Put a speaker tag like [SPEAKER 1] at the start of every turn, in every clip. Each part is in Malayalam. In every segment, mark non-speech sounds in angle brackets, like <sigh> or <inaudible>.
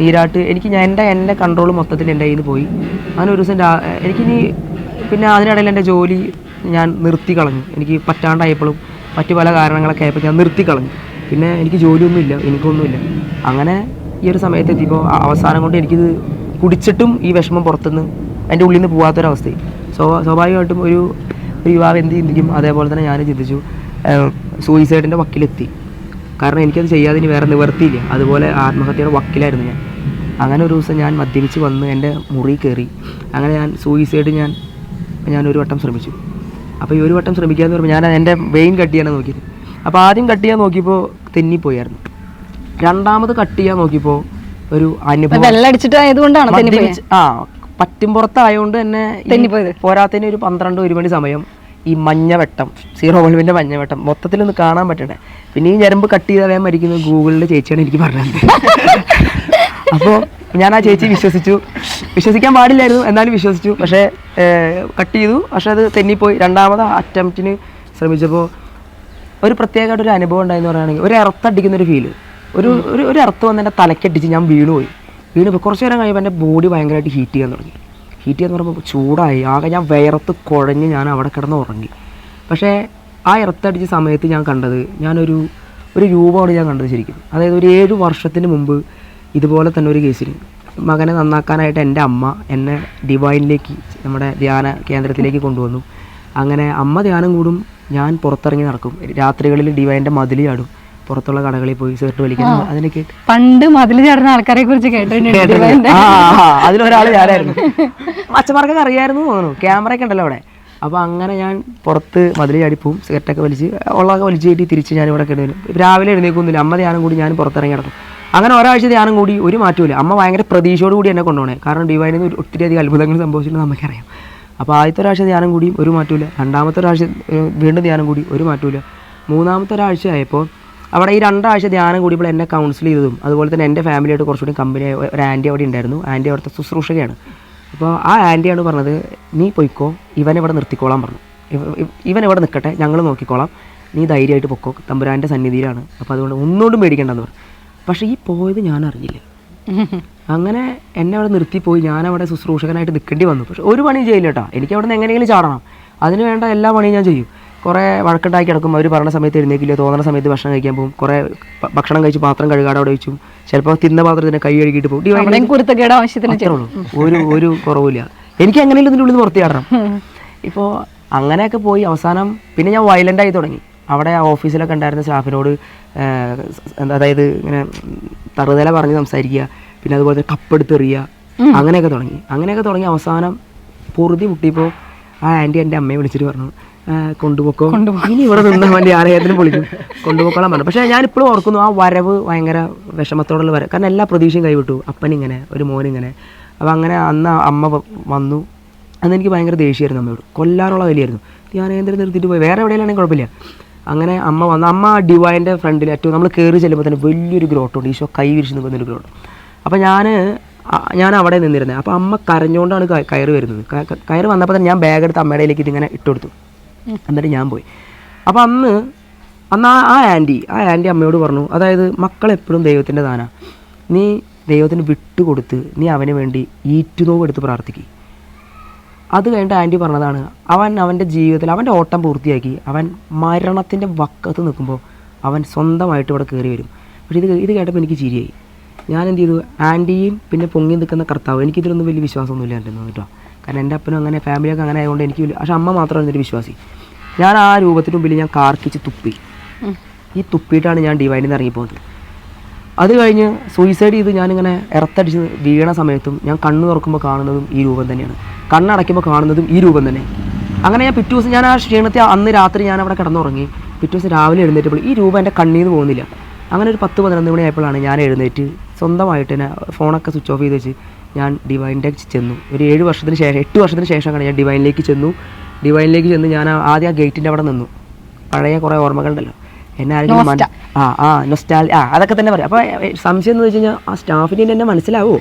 [SPEAKER 1] നീരാട്ട്. എനിക്ക് ഞാൻ എന്റെ എന്റെ കൺട്രോൾ മൊത്തത്തിൽ എന്റെ കയ്യിൽ പോയി. അങ്ങനെ ഒരു ദിവസം എനിക്കിനി പിന്നെ അതിനിടയിൽ എന്റെ ജോലി ഞാൻ നിർത്തി കളഞ്ഞു. എനിക്ക് പറ്റാണ്ടായപ്പോഴും മറ്റു പല കാരണങ്ങളൊക്കെ ആയപ്പോൾ ഞാൻ നിർത്തി കളഞ്ഞു. പിന്നെ എനിക്ക് ജോലിയൊന്നുമില്ല എനിക്കൊന്നുമില്ല അങ്ങനെ ഈ ഒരു സമയത്ത് എത്തിയപ്പോൾ അവസാനം കൊണ്ട് എനിക്കിത് കുടിച്ചിട്ടും ഈ വിഷമം പുറത്തുനിന്ന് എന്റെ ഉള്ളിൽ നിന്ന് പോകാത്തൊരവസ്ഥയായി സ്വ സ്വാഭാവികമായിട്ടും ഒരു ഒരു യുവാവ് എന്ത് ചിന്തിക്കും? അതേപോലെ തന്നെ ഞാൻ ചിന്തിച്ചു. സൂയിസൈഡിന്റെ വക്കിലെത്തി. കാരണം എനിക്കത് ചെയ്യാതെ ഇനി വേറെ നിവർത്തിയില്ല അതുപോലെ ആത്മഹത്യയുടെ വക്കിലായിരുന്നു ഞാൻ. അങ്ങനെ ഒരു ദിവസം ഞാൻ മദ്യപിച്ച് വന്ന് എന്റെ മുറി കയറി. അങ്ങനെ ഞാൻ സൂയിസൈഡ് ഞാൻ ഞാൻ ഒരു വട്ടം ശ്രമിച്ചു. അപ്പോൾ ഈ ഒരു വട്ടം ശ്രമിക്കുക എന്ന് പറയുമ്പോൾ ഞാൻ എന്റെ വെയിൻ കട്ട് ചെയ്യാനാണ് നോക്കിയത്. അപ്പോൾ ആദ്യം കട്ട് ചെയ്യാൻ നോക്കിയപ്പോൾ തെന്നിപ്പോയായിരുന്നു. രണ്ടാമത് കട്ട് ചെയ്യാൻ നോക്കിയപ്പോൾ ഒരു അനുഭവം ആ പറ്റും പുറത്തായതുകൊണ്ട് തന്നെ. പോരാത്തതിന് ഒരു പന്ത്രണ്ട് ഒരു മണി സമയം ഈ മഞ്ഞവെട്ടം സീറോ ബൾബിന്റെ മഞ്ഞവെട്ടം മൊത്തത്തിലൊന്ന് കാണാൻ പറ്റണേ. പിന്നെ ഈ ഞരമ്പ് കട്ട് ചെയ്താൽ വേഗം മരിക്കുന്നത് ഗൂഗിളിൽ ചേച്ചിയാണ് എനിക്ക് പറഞ്ഞത്. <laughs> അപ്പോൾ ഞാൻ ആ ചേച്ചി വിശ്വസിച്ചു. വിശ്വസിക്കാൻ പാടില്ലായിരുന്നു എന്നാലും വിശ്വസിച്ചു. പക്ഷേ കട്ട് ചെയ്തു. പക്ഷേ അത് തെന്നിപ്പോയി. രണ്ടാമത് അറ്റംപ്റ്റിന് ശ്രമിച്ചപ്പോൾ ഒരു പ്രത്യേകമായിട്ട് ഒരു അനുഭവം ഉണ്ടായെന്ന് പറയുകയാണെങ്കിൽ ഒരു ഇറത്തടിക്കുന്ന ഒരു ഫീൽ ഒരു ഒരു ഒരു ഇറത്ത് വന്ന് എന്റെ തലക്കടിച്ച് ഞാൻ വീണുപോയി. വീണുപോയി കുറച്ച് നേരം കഴിയുമ്പോൾ എന്റെ ബോഡി ഭയങ്കരമായിട്ട് ഹീറ്റ് ചെയ്യാൻ തുടങ്ങി. ഹീറ്റ് ചെയ്യാന്ന് പറയുമ്പോൾ ചൂടായി. ആകെ ഞാൻ വയറത്ത് കുഴഞ്ഞ് ഞാൻ അവിടെ കിടന്ന് ഉറങ്ങി. പക്ഷേ ആ ഇറത്തടിച്ച സമയത്ത് ഞാൻ കണ്ടത് ഞാനൊരു ഒരു രൂപമാണ് ഞാൻ കണ്ടത് ശരിക്കും. അതായത് ഒരു ഏഴ് വർഷത്തിന് മുമ്പ് ഇതുപോലെ തന്നെ ഒരു കേസിൽ മകനെ നന്നാക്കാനായിട്ട് എന്റെ അമ്മ എന്നെ ഡിവൈനിലേക്ക് നമ്മുടെ ധ്യാന കേന്ദ്രത്തിലേക്ക് കൊണ്ടുവന്നു. അങ്ങനെ അമ്മ ധ്യാനം കൂടും ഞാൻ പുറത്തിറങ്ങി നടക്കും. രാത്രികളിൽ ഡിവൈന്റെ മതിലി ആടും പുറത്തുള്ള കടകളിൽ പോയി സേർട്ട് വലിക്കാൻ അതിനൊക്കെ
[SPEAKER 2] പണ്ട് മതിൽ ചാടുന്ന ആൾക്കാരെ കുറിച്ച് കേട്ടിട്ടുണ്ട്
[SPEAKER 1] അതിലൊരാൾ ഞാനായിരുന്നു. അച്ഛന്മാർക്കൊക്കെ അറിയായിരുന്നു തോന്നുന്നു. ക്യാമറ ഒക്കെ ഉണ്ടല്ലോ അവിടെ. അപ്പോൾ അങ്ങനെ ഞാൻ പുറത്ത് മതിൽ ചാടിപ്പോവും സിഗരറ്റൊക്കെ വലിച്ച് ഉള്ളതൊക്കെ വലിച്ചു കയറ്റി തിരിച്ച് ഞാൻ ഇവിടെ കിടന്നു. രാവിലെ എഴുന്നേക്കൊന്നുമില്ല അമ്മ ധ്യാനം കൂടി ഞാൻ പുറത്തിറങ്ങി കിടക്കും അങ്ങനെ ഒരാഴ്ച ധ്യാനം കൂടി ഒരു മാറ്റമില്ല അമ്മ ഭയങ്കര പ്രതീക്ഷയോട് കൂടി എന്നെ കൊണ്ടുപോകണേ. കാരണം ഡിവൈനിൽ നിന്ന് ഒത്തിരി അധികം അത്ഭുതങ്ങൾ സംഭവിച്ചിട്ടുണ്ട് നമുക്കറിയാം. അപ്പോൾ ആദ്യത്തെ ഒരാഴ്ച ധ്യാനം കൂടി ഒരു മാറ്റമില്ല രണ്ടാമത്തെ ഒരാഴ്ച വീണ്ടും ധ്യാനം കൂടി ഒരു മാറ്റമില്ല മൂന്നാമത്തെ ഒരാഴ്ച ആയപ്പോൾ അവിടെ ഈ രണ്ടാഴ്ച ധ്യാനം കൂടിയപ്പോൾ എന്നെ കൗൺസിൽ ചെയ്തതും അതുപോലെ തന്നെ എന്റെ ഫാമിലിയായിട്ട് കുറച്ചുകൂടി കമ്പനി ഒരു ആന്റി അവിടെ ഉണ്ടായിരുന്നു. ആന്റി അവിടുത്തെ ശുശ്രൂഷകയാണ്. അപ്പോൾ ആ ആന്റിയാണ് പറഞ്ഞത് നീ പൊയ്ക്കോ ഇവൻ ഇവിടെ നിർത്തിക്കോളാൻ പറഞ്ഞു. ഇവ- ഇവ- ഇവൻ ഇവിടെ നിൽക്കട്ടെ ഞങ്ങൾ നോക്കിക്കോളാം. നീ ധൈര്യമായിട്ട് പൊക്കോ തമ്പുരാന്റെ സന്നിധിയിലാണ്. അപ്പോൾ അതുകൊണ്ട് ഒന്നുകൊണ്ടും പേടിക്കേണ്ടെന്ന് പറഞ്ഞു. പക്ഷേ ഈ പോയത് ഞാൻ അറിഞ്ഞില്ല അങ്ങനെ എന്നെ അവിടെ നിർത്തിപ്പോയി. ഞാൻ അവിടെ ശുശ്രൂഷകനായിട്ട് നിൽക്കേണ്ടി വന്നു. പക്ഷെ ഒരു പണിയും ചെയ്യില്ല കേട്ടോ. എനിക്ക് അവിടെ നിന്ന് എങ്ങനെയെങ്കിലും ചാടണം. അതിന് വേണ്ട എല്ലാ പണിയും ഞാൻ ചെയ്യും. കുറേ വഴക്കുണ്ടാക്കി കിടക്കും. അവർ പറഞ്ഞ സമയത്ത് എഴുന്നേക്കില്ല. തോന്നുന്ന സമയത്ത് ഭക്ഷണം കഴിക്കാൻ പോകും. കുറേ ഭക്ഷണം കഴിച്ച് പാത്രം കഴുകാടെ അവിടെ വെച്ചും. ചിലപ്പോൾ തിന്ന പാത്രത്തിന് കൈ കഴുകിയിട്ട് പോകും. ഒരു ഒരു കുറവില്ല എനിക്ക് എങ്ങനെയും ഇതിന്റെ ഉള്ളിൽ നിന്ന് പുറത്തിയാടണം ഇപ്പോൾ അങ്ങനെയൊക്കെ പോയി അവസാനം പിന്നെ ഞാൻ വയലന്റ് ആയി തുടങ്ങി. അവിടെ ആ ഓഫീസിലൊക്കെ ഉണ്ടായിരുന്ന സ്റ്റാഫിനോട് അതായത് ഇങ്ങനെ തറുതല പറഞ്ഞ് സംസാരിക്കുക പിന്നെ അതുപോലെ തന്നെ കപ്പെടുത്തെറിയുക അങ്ങനെയൊക്കെ തുടങ്ങി. അങ്ങനെയൊക്കെ തുടങ്ങി അവസാനം പൊറുതി മുട്ടിയപ്പോൾ ആ ആന്റി എന്റെ അമ്മയെ വിളിച്ചിട്ട് പറഞ്ഞു "ആ, കൊണ്ടുപോക്കോ. ഇനി ഇവിടെ നിന്നാൽ മതി ആലയത്തിന് പൊളിക്കും കൊണ്ടുപോക്കോളാൻ പറഞ്ഞു. പക്ഷേ ഞാൻ ഇപ്പോഴും ഓർക്കുന്നു ആ വരവ് ഭയങ്കര വിഷമത്തോടുള്ള വരവ്. കാരണം എല്ലാ പ്രതീക്ഷയും കൈവിട്ടു അപ്പനിങ്ങനെ ഒരു മോനിങ്ങനെ. അപ്പോൾ അങ്ങനെ അന്ന് അമ്മ വന്നു. അന്ന് എനിക്ക് ഭയങ്കര ദേഷ്യമായിരുന്നു അമ്മയോട്. കൊല്ലാനുള്ള വലിയായിരുന്നു. ധ്യാനേന്ദ്രൻ നിർത്തിയിട്ട് പോയി? വേറെ എവിടെയാണെങ്കിൽ കുഴപ്പമില്ല. അങ്ങനെ അമ്മ വന്നു അമ്മ ആ ഡിവൈന്റെ ഫ്രണ്ടിൽ ഏറ്റവും നമ്മൾ കയറി ചെല്ലുമ്പോൾ തന്നെ വലിയൊരു ഗ്രോട്ടുണ്ട് ഈശോ കൈ വിരിച്ച് നിൽക്കുന്നൊരു ഗ്രോട്ട് അപ്പോൾ ഞാൻ ഞാൻ അവിടെ നിന്നിരുന്നത്. അപ്പോൾ അമ്മ കരഞ്ഞുകൊണ്ടാണ് കയറ് വരുന്നത്. കയറി വന്നപ്പോൾ തന്നെ ഞാൻ ബാഗ് എടുത്ത് അമ്മയുടെ ഇതിലേക്ക് ഇതിങ്ങനെ ഇട്ടുകൊടുത്തു എന്നിട്ട് ഞാൻ പോയി. അപ്പോൾ അന്ന് അന്ന് ആ ആ ആന്റി ആ ആന്റി അമ്മയോട് പറഞ്ഞു അതായത് മക്കളെപ്പോഴും ദൈവത്തിന്റെ ദാന. നീ ദൈവത്തിന് വിട്ടുകൊടുത്ത് നീ അവന് വേണ്ടി ഈറ്റുനോവ് എടുത്ത് പ്രാർത്ഥിക്കുക അത് കഴിഞ്ഞിട്ട് ആന്റി പറഞ്ഞതാണ് അവൻ അവന്റെ ജീവിതത്തിൽ അവന്റെ ഓട്ടം പൂർത്തിയാക്കി അവൻ മരണത്തിന്റെ വക്കത്ത് നിൽക്കുമ്പോൾ അവൻ സ്വന്തമായിട്ട് ഇവിടെ കയറി വരും. പക്ഷേ ഇത് ഇത് കേട്ടപ്പോൾ എനിക്ക് ചിരിയായി. ഞാൻ എന്ത് ചെയ്തു? ആന്റിയും പിന്നെ പൊങ്ങി നിൽക്കുന്ന കർത്താവ് എനിക്കിതിലൊന്നും വലിയ വിശ്വാസമൊന്നും ഇല്ലായിരുന്നു കേട്ടോ. കാരണം എന്റെ അപ്പനും അങ്ങനെ ഫാമിലിയൊക്കെ അങ്ങനെ ആയതുകൊണ്ട് എനിക്ക് വലിയ പക്ഷേ അമ്മ മാത്രമാണ് ഒരു വിശ്വാസി. ഞാൻ ആ രൂപത്തിന് മുമ്പിൽ ഞാൻ കാർക്കിച്ച് തുപ്പി. ഈ തുപ്പിയിട്ടാണ് ഞാൻ ഡിവൈനിൽ നിന്ന് ഇറങ്ങിപ്പോകുന്നത്. അത് കഴിഞ്ഞ് സൂയിസൈഡ് ചെയ്ത് ഞാനിങ്ങനെ ഇറത്തടിച്ച് വീണ സമയത്തും ഞാൻ കണ്ണ് തുറക്കുമ്പോൾ കാണുന്നതും ഈ രൂപം തന്നെയാണ്. കണ്ണടയ്ക്കുമ്പോൾ കാണുന്നതും ഈ രൂപം തന്നെ. അങ്ങനെ ഞാൻ പിറ്റേ ദിവസം ഞാൻ ആ ക്ഷീണത്തെ അന്ന് രാത്രി ഞാൻ അവിടെ കിടന്നുറങ്ങി. പിറ്റേ ദിവസം രാവിലെ എഴുന്നേറ്റപ്പോൾ ഈ രൂപം എന്റെ കണ്ണിൽ നിന്ന് പോകുന്നില്ല. അങ്ങനെ ഒരു പത്ത് മണി ആയപ്പോഴാണ് ഞാൻ എഴുന്നേറ്റ് സ്വന്തമായിട്ട് തന്നെ ഫോണൊക്കെ സ്വിച്ച് ഓഫ് ചെയ്ത് വെച്ച് ഞാൻ ഡിവൈനിലേക്ക് ചെന്നു. ഒരു ഏഴ് വർഷത്തിന് ശേഷം എട്ട് വർഷത്തിന് ശേഷമാണ് ഞാൻ ഡിവൈനിലേക്ക് ചെന്നു. ഡിവൈനിലേക്ക് ചെന്ന് ഞാൻ ആദ്യം ആ ഗേറ്റിന്റെ അവിടെ നിന്നു. പഴയ കുറേ ഓർമ്മകളുണ്ടല്ലോ. എന്നെ ആരെങ്കിലും ആ ആ നൊസ്റ്റാൽ ആ അതൊക്കെ തന്നെ പറയാം. അപ്പൊ സംശയം എന്ന് വെച്ച് കഴിഞ്ഞാൽ ആ സ്റ്റാഫിന് എന്നെ മനസ്സിലാവോ?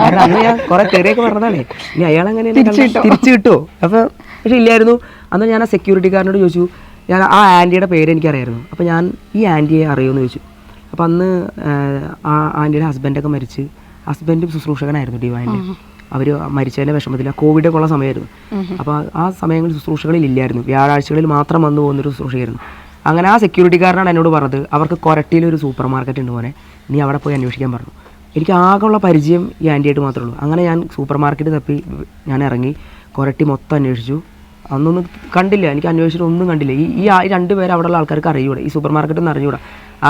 [SPEAKER 1] കാരണം അന്ന് ഞാൻ കുറെ തെറിയൊക്കെ പറഞ്ഞതാണേ. ഇനി അയാൾ അങ്ങനെ തിരിച്ചു കിട്ടുമോ അപ്പൊ പക്ഷെ ഇല്ലായിരുന്നു. അന്ന് ഞാൻ ആ സെക്യൂരിറ്റിക്കാരനോട് ചോദിച്ചു. ഞാൻ ആ ആന്റിയുടെ പേര് എനിക്കറിയായിരുന്നു. അപ്പൊ ഞാൻ ഈ ആന്റിയെ അറിയുമെന്ന് ചോദിച്ചു. അപ്പോൾ അന്ന് ആ, ആന്റിയുടെ ആന്റിയുടെ ഹസ്ബൻഡൊക്കെ മരിച്ച് ഹസ്ബൻഡും ശുശ്രൂഷകനായിരുന്നു ഡിവൈന്റെ. അവർ മരിച്ചതിന്റെ വിഷമത്തിൽ കോവിഡൊക്കെ ഉള്ള സമയമായിരുന്നു. അപ്പോൾ ആ സമയങ്ങളിൽ ശുശ്രൂഷകളിൽ ഇല്ലായിരുന്നു. വ്യാഴാഴ്ചകളിൽ മാത്രം വന്നു പോകുന്നൊരു ശുശ്രൂഷയായിരുന്നു. അങ്ങനെ ആ സെക്യൂരിറ്റിക്കാരനാണ് എന്നോട് പറഞ്ഞത്. അവർക്ക് കൊരട്ടിയിൽ ഒരു സൂപ്പർ മാർക്കറ്റ് ഉണ്ട് മോനെ. നീ അവിടെ പോയി അന്വേഷിക്കാൻ പറഞ്ഞു. എനിക്ക് ആകെയുള്ള പരിചയം ഈ ആന്റിയായിട്ട് മാത്രമേ ഉള്ളൂ. അങ്ങനെ ഞാൻ സൂപ്പർ മാർക്കറ്റ് തപ്പി ഞാൻ ഇറങ്ങി. കൊരട്ടി മൊത്തം അന്വേഷിച്ചു. അന്നൊന്നും കണ്ടില്ല. എനിക്ക് അന്വേഷിച്ചിട്ട് ഒന്നും കണ്ടില്ല. ഈ ഈ രണ്ട് പേര് അവിടെയുള്ള ആൾക്കാർക്ക് അറിയൂടെ. ഈ സൂപ്പർ മാർക്കറ്റ് ഒന്നും അറിഞ്ഞൂടാ.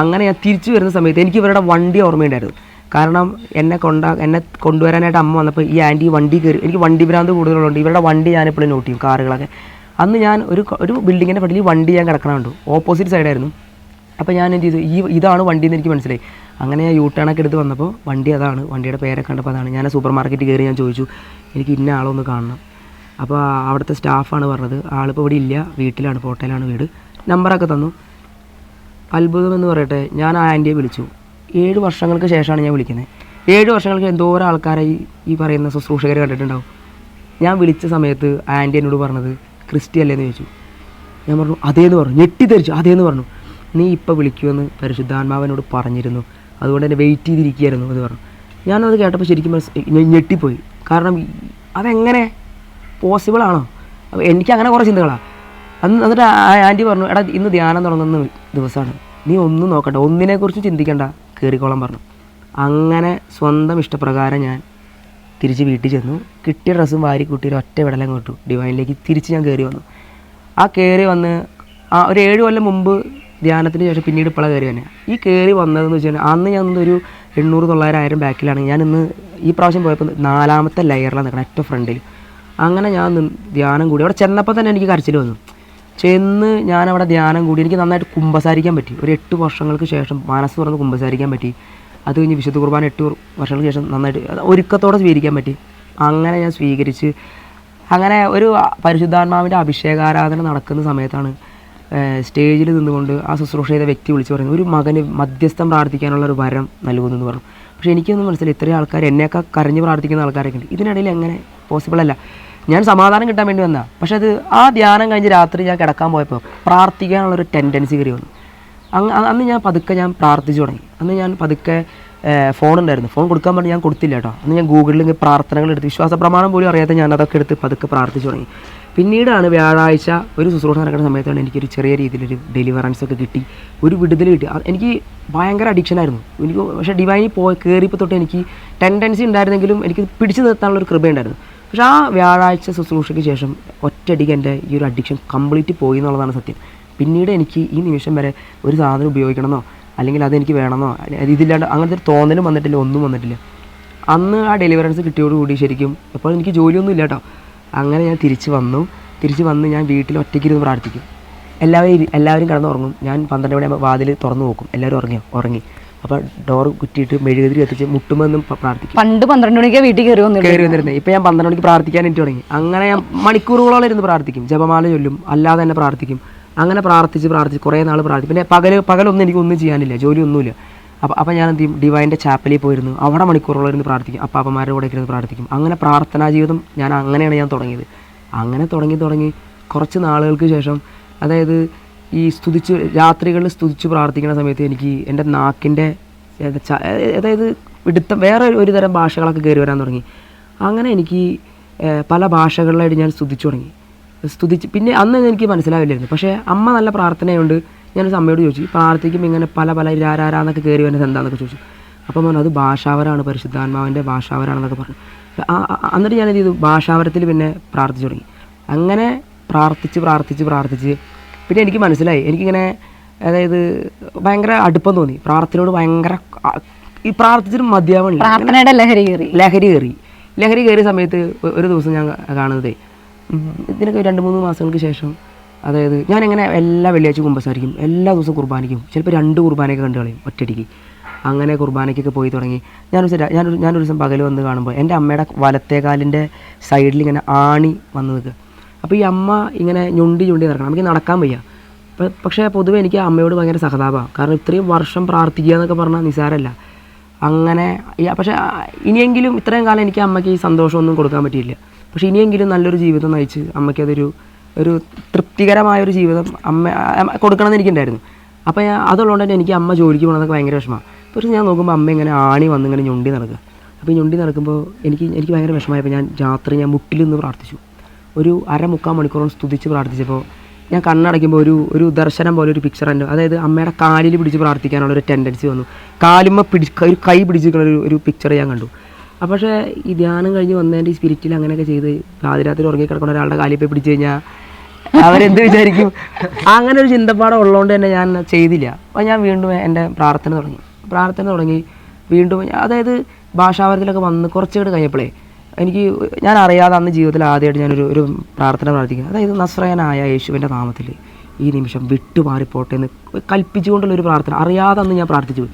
[SPEAKER 1] അങ്ങനെ ഞാൻ തിരിച്ചു വരുന്ന സമയത്ത് എനിക്ക് ഇവരുടെ വണ്ടി ഓർമ്മയുണ്ടായിരുന്നു. കാരണം എന്നെ കൊണ്ടാ എന്നെ കൊണ്ടുവരാനായിട്ട് അമ്മ വന്നപ്പോൾ ഈ ആന്റി വണ്ടി കയറി എനിക്ക് വണ്ടി ഭ്രാന്ത് കൂടുതലുള്ളതുകൊണ്ട് ഇവരുടെ വണ്ടി ഞാൻ എപ്പോഴും നോട്ട് ചെയ്യും കാറുകളൊക്കെ. അന്ന് ഞാൻ ഒരു ഒരു ബിൽഡിങ്ങിന്റെ പടിയിൽ വണ്ടി ഞാൻ കിടക്കണമുണ്ട് ഓപ്പോസിറ്റ് സൈഡായിരുന്നു അപ്പോൾ ഞാൻ എന്ത് ചെയ്തു? ഈ ഇതാണ് വണ്ടി എന്ന് എനിക്ക് മനസ്സിലായി. അങ്ങനെ ഞാൻ യൂ ടേണൊക്കെ എടുത്ത് വന്നപ്പോൾ വണ്ടി അതാണ് വണ്ടിയുടെ പേരൊക്കെ കണ്ടപ്പോൾ അതാണ്. ഞാൻ സൂപ്പർ മാർക്കറ്റിൽ കയറി ഞാൻ ചോദിച്ചു എനിക്ക് ഇന്ന ആളൊന്ന് കാണണം. അപ്പോൾ അവിടുത്തെ സ്റ്റാഫാണ് പറഞ്ഞത് ആളിപ്പോൾ ഇവിടെ ഇല്ല വീട്ടിലാണ് ഹോട്ടലാണ് വീട്. നമ്പറൊക്കെ തന്നു. അത്ഭുതം എന്ന് പറയട്ടെ ഞാൻ ആ ആന്റിയെ വിളിച്ചു. ഏഴ് വർഷങ്ങൾക്ക് ശേഷമാണ് ഞാൻ വിളിക്കുന്നത് ഏഴ് വർഷങ്ങൾക്ക് എന്തോരം ആൾക്കാരെ ഈ പറയുന്ന ശുശ്രൂഷകർ കണ്ടിട്ടുണ്ടാവും? ഞാൻ വിളിച്ച സമയത്ത് ആന്റി എന്നോട് പറഞ്ഞത് ക്രിസ്റ്റി അല്ലേന്ന് ചോദിച്ചു. ഞാൻ പറഞ്ഞു അതേന്ന് പറഞ്ഞു. ഞെട്ടിദ്ധരിച്ചു അതേന്ന് പറഞ്ഞു. നീ ഇപ്പോൾ വിളിക്കുമെന്ന് പരിശുദ്ധാത്മാവനോട് പറഞ്ഞിരുന്നു. അതുകൊണ്ട് തന്നെ വെയിറ്റ് ചെയ്തിരിക്കുകയായിരുന്നു എന്ന് പറഞ്ഞു. ഞാനത് കേട്ടപ്പോൾ ശരിക്കും ഞെട്ടിപ്പോയി. കാരണം അതെങ്ങനെ പോസിബിളാണോ അപ്പോൾ എനിക്ക് അങ്ങനെ കുറേ ചിന്തകളാണ് അന്ന് എന്നിട്ട് ആന്റി പറഞ്ഞു എടാ ഇന്ന് ധ്യാനം തുടങ്ങുന്ന ദിവസമാണ് നീ ഒന്നും നോക്കണ്ട. ഒന്നിനെക്കുറിച്ച് ചിന്തിക്കണ്ട. കയറിക്കോളം പറഞ്ഞു. അങ്ങനെ സ്വന്തം ഇഷ്ടപ്രകാരം ഞാൻ തിരിച്ച് വീട്ടിൽ ചെന്നു. കിട്ടിയ ഡ്രസ്സും വാരി കുട്ടിയുടെ ഒറ്റ വിടലം കിട്ടു ഡിവൈനിലേക്ക് തിരിച്ച് ഞാൻ കയറി വന്നു. ആ കയറി വന്ന് ആ ഒരു ഏഴ് കൊല്ലം മുമ്പ് ധ്യാനത്തിന് ശേഷം പിന്നീട് ഇപ്പോഴാണ് കയറി തന്നെ ഈ കയറി വന്നതെന്ന് വെച്ചാൽ അന്ന് ഞാൻ ഒരു എണ്ണൂറ് തൊള്ളായിരം ആയിരം ബാക്കിലാണ്. ഞാൻ ഇന്ന് ഈ പ്രാവശ്യം പോയപ്പോൾ നാലാമത്തെ ലെയറിലാണ് നിൽക്കണം ഏറ്റവും ഫ്രണ്ടിൽ അങ്ങനെ ഞാൻ ധ്യാനം കൂടി. അവിടെ ചെന്നപ്പോൾ തന്നെ എനിക്ക് കരച്ചിൽ വന്നു. ചെന്ന് ഞാൻ അവിടെ ധ്യാനം കൂടി. എനിക്ക് നന്നായിട്ട് കുമ്പസാരിക്കാൻ പറ്റി. ഒരു എട്ട് വർഷങ്ങൾക്ക് ശേഷം മനസ്സ് തുറന്ന് കുമ്പസാരിക്കാൻ പറ്റി. അത് കഴിഞ്ഞ് വിശുദ്ധ കുർബാന എട്ട് വർഷങ്ങൾക്ക് ശേഷം നന്നായിട്ട് ഒരുക്കത്തോടെ സ്വീകരിക്കാൻ പറ്റി. അങ്ങനെ ഞാൻ സ്വീകരിച്ച് അങ്ങനെ ഒരു പരിശുദ്ധാത്മാവിന്റെ അഭിഷേകാരാധന നടക്കുന്ന സമയത്താണ് സ്റ്റേജിൽ നിന്നുകൊണ്ട് ആ ശുശ്രൂഷ ചെയ്ത വ്യക്തി വിളിച്ചു പറയുന്നത് ഒരു മകന് മധ്യസ്ഥം പ്രാർത്ഥിക്കാനുള്ള ഒരു വരം നൽകുന്നു പറഞ്ഞു. പക്ഷേ എനിക്കൊന്നും മനസ്സിലായി ഇത്രയും ആൾക്കാർ എന്നെയൊക്കെ കരഞ്ഞ് പ്രാർത്ഥിക്കുന്ന ആൾക്കാരൊക്കെ ഉണ്ട്. ഇതിനിടയിൽ എങ്ങനെ പോസിബിൾ അല്ല. ഞാൻ സമാധാനം കിട്ടാൻ വേണ്ടി വന്നതാണ് പക്ഷേ അത് ആ ധ്യാനം കഴിഞ്ഞ് രാത്രി ഞാൻ കിടക്കാൻ പോയപ്പോൾ പ്രാർത്ഥിക്കാനുള്ളൊരു ടെൻഡൻസി കയറി വന്നു. അന്ന് ഞാൻ പതുക്കെ ഞാൻ പ്രാർത്ഥിച്ചു തുടങ്ങി. അന്ന് ഞാൻ പതുക്കെ ഫോൺ ഉണ്ടായിരുന്നു. ഫോൺ കൊടുക്കാൻ പറഞ്ഞ് ഞാൻ കൊടുത്തില്ല കേട്ടോ. അന്ന് ഞാൻ ഗൂഗിളിൽ ഇങ്ങനെ പ്രാർത്ഥനകൾ എടുത്ത് വിശ്വാസ പ്രമാണം പോലും അറിയാതെ ഞാൻ അതൊക്കെ എടുത്ത് പതുക്കെ പ്രാർത്ഥിച്ചു തുടങ്ങി. പിന്നീടാണ് വ്യാഴാഴ്ച ഒരു ശുശ്രൂഷ നടക്കുന്ന സമയത്താണ് എനിക്കൊരു ചെറിയ രീതിയിലൊരു ഡെലിവറൻസ് ഒക്കെ കിട്ടി. ഒരു വിടുതൽ കിട്ടി. എനിക്ക് ഭയങ്കര അഡിക്ഷൻ ആയിരുന്നു. എനിക്ക് പക്ഷേ ഡിവൈനിൽ പോയി കയറിയപ്പോൾ തൊട്ട് എനിക്ക് ടെൻഡൻസി ഉണ്ടായിരുന്നെങ്കിലും എനിക്ക് പിടിച്ചു നിർത്താനുള്ള ഒരു കൃപയുണ്ടായിരുന്നു പക്ഷേ ആ വ്യാഴാഴ്ച ശുശ്രൂഷയ്ക്ക് ശേഷം ഒറ്റയടിക്ക് എന്റെ ഈ ഒരു അഡിക്ഷൻ കംപ്ലീറ്റ് പോയി എന്നുള്ളതാണ് സത്യം. പിന്നീട് എനിക്ക് ഈ നിമിഷം വരെ ഒരു സാധനം ഉപയോഗിക്കണമെന്നോ അല്ലെങ്കിൽ അതെനിക്ക് വേണമെന്നോ ഇതില്ലാണ്ട് അങ്ങനത്തെ ഒരു തോന്നലും വന്നിട്ടില്ല ഒന്നും വന്നിട്ടില്ല. അന്ന് ആ ഡെലിവറൻസ് കിട്ടിയോടുകൂടി ശരിക്കും അപ്പോൾ എനിക്ക് ജോലിയൊന്നും ഇല്ല കേട്ടോ. അങ്ങനെ ഞാൻ തിരിച്ച് വന്നു. തിരിച്ച് വന്ന് ഞാൻ വീട്ടിൽ ഒറ്റയ്ക്കിരുന്ന് പ്രാർത്ഥിക്കും. എല്ലാവരും എല്ലാവരും കിടന്ന് ഉറങ്ങും ഞാൻ പന്ത്രണ്ട് മണിയാകുമ്പോൾ വാതിൽ തുറന്നു നോക്കും എല്ലാവരും ഉറങ്ങിയോ? ഉറങ്ങി. അപ്പോൾ ഡോർ കുറ്റിയിട്ട് മെഴുകുതിരി കത്തിച്ച് മുട്ടുമെന്നും പ്രാർത്ഥിക്കും.
[SPEAKER 2] പണ്ട് പന്ത്രണ്ട് മണിക്ക് വീട്ടിൽ കയറി വന്നു
[SPEAKER 1] കയറി വന്നിരുന്നത് ഇപ്പം ഞാൻ പന്ത്രണ്ട് മണിക്ക് പ്രാർത്ഥിക്കാൻ എനിക്ക് തുടങ്ങി. അങ്ങനെ ഞാൻ മണിക്കൂറുകളോളം ഇരുന്ന് പ്രാർത്ഥിക്കും. ജപമാല ചൊല്ലും. അല്ലാതെ തന്നെ പ്രാർത്ഥിക്കും. അങ്ങനെ പ്രാർത്ഥിച്ച് പ്രാർത്ഥിച്ച് കുറേ നാൾ പ്രാർത്ഥിച്ചു. പിന്നെ പകൽ പകലൊന്നും എനിക്ക് ഒന്നും ചെയ്യാനില്ല ജോലിയൊന്നുമില്ല. അപ്പോൾ അപ്പോൾ ഞാൻ എന്ത് ചെയ്യും? ഡിവൈന്റെ ചാപ്പലിൽ പോയിരുന്നു. അവിടെ മണിക്കൂറുകളോളം ഇരുന്ന് പ്രാർത്ഥിക്കും അപ്പാപ്പന്മാരുടെ കൂടെ ഇരുന്ന് പ്രാർത്ഥിക്കും. അങ്ങനെ പ്രാർത്ഥനാ ജീവിതം ഞാൻ അങ്ങനെയാണ് ഞാൻ തുടങ്ങിയത്. അങ്ങനെ തുടങ്ങി തുടങ്ങി കുറച്ച് നാളുകൾക്ക് ശേഷം അതായത് ഈ സ്തുതിച്ച് രാത്രികളിൽ സ്തുതിച്ച് പ്രാർത്ഥിക്കുന്ന സമയത്ത് എനിക്ക് എന്റെ നാക്കിന്റെ അതായത് ഇടുത്ത വേറെ ഒരു തരം ഭാഷകളൊക്കെ കയറി വരാൻ തുടങ്ങി. അങ്ങനെ എനിക്ക് പല ഭാഷകളിലായിട്ട് ഞാൻ സ്തുതിച്ചു തുടങ്ങി. സ്തുതിച്ച്. പിന്നെ അന്ന് എനിക്ക് മനസ്സിലാവില്ലായിരുന്നു. പക്ഷേ അമ്മ നല്ല പ്രാർത്ഥനയുണ്ട്. ഞാൻ അമ്മയോട് ചോദിച്ചു പ്രാർത്ഥിക്കുമ്പോൾ ഇങ്ങനെ പല പല രാരാരാന്നൊക്കെ കയറി വരുന്നത് എന്താണെന്നൊക്കെ ചോദിച്ചു. അപ്പം പറഞ്ഞു അത് ഭാഷാവരാണ് പരിശുദ്ധാത്മാവിന്റെ ഭാഷാവരാണെന്നൊക്കെ പറഞ്ഞു. എന്നിട്ട് ഞാൻ എന്ത് ചെയ്തു? ഭാഷാവരത്തിൽ പിന്നെ പ്രാർത്ഥിച്ചു തുടങ്ങി. അങ്ങനെ പ്രാർത്ഥിച്ച് പ്രാർത്ഥിച്ച് പ്രാർത്ഥിച്ച് പിന്നെ എനിക്ക് മനസ്സിലായി. എനിക്കിങ്ങനെ അതായത് ഭയങ്കര അടുപ്പം തോന്നി. പ്രാർത്ഥനയോട് ഭയങ്കര ഈ പ്രാർത്ഥിച്ചിട്ട്
[SPEAKER 2] പ്രാർത്ഥനയുടെ ലഹരി കയറി.
[SPEAKER 1] ലഹരി കയറി. ലഹരി കയറിയ സമയത്ത് ഒരു ദിവസം ഞാൻ കാണുന്നതേ ഇതിനൊക്കെ രണ്ട് മൂന്ന് മാസങ്ങൾക്ക് ശേഷം അതായത് ഞാൻ എങ്ങനെ എല്ലാ വെള്ളിയാഴ്ച കുമ്പസാരിക്കും എല്ലാ ദിവസവും കുർബാനയ്ക്കും ചിലപ്പോൾ രണ്ട് കുർബാനയൊക്കെ കണ്ടു കളയും ഒറ്റയടിക്ക്. അങ്ങനെ കുർബാനയ്ക്കൊക്കെ പോയി തുടങ്ങി. ദിവസം ര- ഞാനൊരു ദിവസം പകൽ വന്ന് കാണുമ്പോൾ എന്റെ അമ്മയുടെ വലത്തെ കാലിന്റെ സൈഡിൽ ഇങ്ങനെ ആണി വന്ന് നിൽക്കുക അപ്പോൾ ഈ അമ്മ ഇങ്ങനെ ഞൊണ്ടി ഞൊണ്ടി നടക്കണം. നമുക്ക് നടക്കാൻ വയ്യ. പക്ഷേ പൊതുവേ എനിക്ക് അമ്മയോട് ഭയങ്കര സഹതാപമാണ് കാരണം ഇത്രയും വർഷം പ്രാർത്ഥിക്കുക എന്നൊക്കെ പറഞ്ഞാൽ നിസാരമല്ല അങ്ങനെ പക്ഷേ ഇനിയെങ്കിലും ഇത്രയും കാലം എനിക്ക് അമ്മയ്ക്ക് ഈ സന്തോഷമൊന്നും കൊടുക്കാൻ പറ്റിയില്ല. പക്ഷേ ഇനിയെങ്കിലും നല്ലൊരു ജീവിതം നയിച്ച് അമ്മയ്ക്ക് അതൊരു ഒരു തൃപ്തികരമായ ഒരു ജീവിതം അമ്മ കൊടുക്കണമെന്ന് എനിക്കുണ്ടായിരുന്നു. അപ്പോൾ ഞാൻ അതുള്ളതുകൊണ്ട് തന്നെ എനിക്ക് അമ്മ ജോലിക്ക് പോകണമെന്നൊക്കെ ഭയങ്കര വിഷമമാണ് പക്ഷേ ഞാൻ നോക്കുമ്പോൾ അമ്മ ഇങ്ങനെ ആണി വന്ന് ഇങ്ങനെ ഞൊണ്ടി നടക്കുക. അപ്പോൾ ഈ ഞൊണ്ടി നടക്കുമ്പോൾ എനിക്ക് എനിക്ക് ഭയങ്കര വിഷമമായപ്പോൾ ഞാൻ രാത്രി ഞാൻ മുട്ടിൽ നിന്ന് പ്രാർത്ഥിച്ചു. ഒരു അര മുക്കാൽ മണിക്കൂറോളം സ്തുതിച്ച് പ്രാർത്ഥിച്ചപ്പോൾ ഞാൻ കണ്ണടയ്ക്കുമ്പോൾ ഒരു ഒരു ദർശനം പോലെ ഒരു പിക്ചർ എന്റെ അതായത് അമ്മയുടെ കാലിൽ പിടിച്ച് പ്രാർത്ഥിക്കാനുള്ള ഒരു ടെൻഡൻസി വന്നു. കാലുമ്മ പിടിച്ച് ഒരു കൈ പിടിച്ചിരിക്കുന്ന ഒരു ഒരു പിക്ചർ ഞാൻ കണ്ടു. അപ്പോൾ പക്ഷേ ഈ ധ്യാനം കഴിഞ്ഞ് വന്നതിന്റെ ഈ സ്പിരിറ്റിൽ അങ്ങനെയൊക്കെ ചെയ്ത് പാതിരാത്രി ഉറങ്ങി കിടക്കുന്ന ഒരാളുടെ കാലിൽ പോയി പിടിച്ചു കഴിഞ്ഞാൽ അവരെന്ത് വിചാരിക്കും? അങ്ങനെ ഒരു ചിന്തപ്പാടം ഉള്ളതുകൊണ്ട് തന്നെ ഞാൻ ചെയ്തില്ല. അപ്പോൾ ഞാൻ വീണ്ടും എന്റെ പ്രാർത്ഥന തുടങ്ങി. പ്രാർത്ഥന തുടങ്ങി. വീണ്ടും അതായത് ഭാഷാവരത്തിലൊക്കെ വന്ന് കുറച്ചുകൂടെ കഴിഞ്ഞപ്പോഴേ എനിക്ക് ഞാൻ അറിയാതെ അന്ന് ജീവിതത്തിൽ ആദ്യമായിട്ട് ഞാനൊരു ഒരു പ്രാർത്ഥന പ്രാർത്ഥിക്കുക. അതായത് നസ്രയനായ യേശുവിന്റെ നാമത്തിൽ ഈ നിമിഷം വിട്ടുമാറിപ്പോട്ടെ എന്ന് കൽപ്പിച്ചുകൊണ്ടുള്ള ഒരു പ്രാർത്ഥന. അറിയാതെ അന്ന് ഞാൻ പ്രാർത്ഥിച്ചു.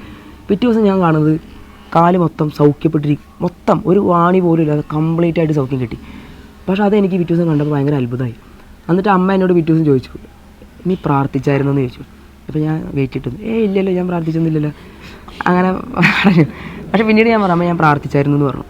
[SPEAKER 1] പിറ്റേ ദിവസം ഞാൻ കാണുന്നത് കാൽ മൊത്തം സൗഖ്യപ്പെട്ടിരിക്കും മൊത്തം ഒരു വാണി പോലും ഇല്ലാതെ കംപ്ലീറ്റ് ആയിട്ട് സൗഖ്യം കിട്ടി. പക്ഷേ അത് എനിക്ക് പിറ്റേ ദിവസം കണ്ടപ്പോൾ ഭയങ്കര അത്ഭുതമായി. എന്നിട്ട് അമ്മ എന്നോട് പിറ്റേ ദിവസം ചോദിച്ചു നീ പ്രാർത്ഥിച്ചായിരുന്നു? എന്ന് ചോദിച്ചു. അപ്പോൾ ഞാൻ വെയിറ്റ് ഇട്ടു. ഏ ഇല്ലല്ലോ ഞാൻ പ്രാർത്ഥിച്ചൊന്നുമില്ലല്ലോ. അങ്ങനെ പറഞ്ഞു. പക്ഷേ പിന്നീട് ഞാൻ പറഞ്ഞു ഞാൻ പ്രാർത്ഥിച്ചായിരുന്നു എന്ന് പറഞ്ഞു.